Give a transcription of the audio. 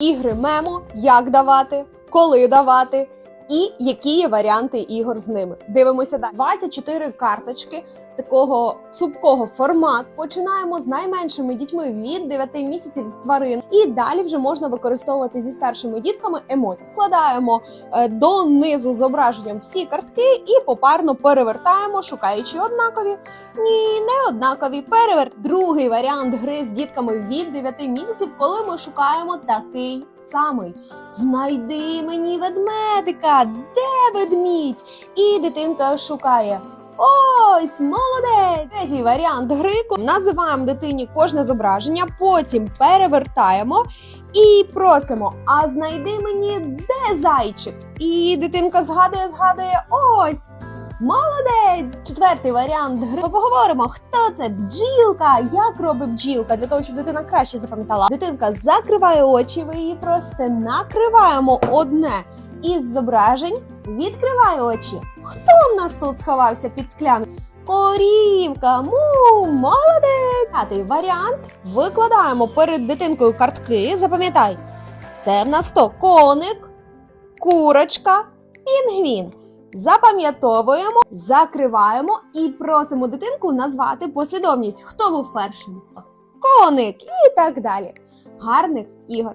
ігри мемо, як давати, коли давати. І які є варіанти ігор з ними? Дивимося далі. 24 карточки такого цупкого формату. Починаємо з найменшими дітьми від 9 місяців з тварин, і далі вже можна використовувати зі старшими дітками емоції. Складаємо е, донизу зображенням всі картки і попарно перевертаємо, шукаючи однакові. Ні, не однакові. Перевер. Другий варіант гри з дітками від 9 місяців, коли ми шукаємо такий самий. Знайди мені ведмедика, де ведмідь? І дитинка шукає. Ось, молодець! Третій варіант гри. Називаємо дитині кожне зображення, потім перевертаємо і просимо: а знайди мені, де зайчик? І дитинка згадує, згадує ось. Молодець! Четвертий варіант гри. Ми поговоримо, хто це бджілка, як робить бджілка, для того, щоб дитина краще запам'ятала. Дитинка закриває очі, ви її просто накриваємо одне із зображень, відкриває очі. Хто в нас тут сховався під склянкою? Корівка, му, молодець! П'ятий варіант. Викладаємо перед дитинкою картки. Запам'ятай, це в нас хто? Коник, курочка, пінгвін. Запам'ятовуємо, закриваємо і просимо дитинку назвати послідовність. Хто був першим? Коник і так далі. Гарних ігор!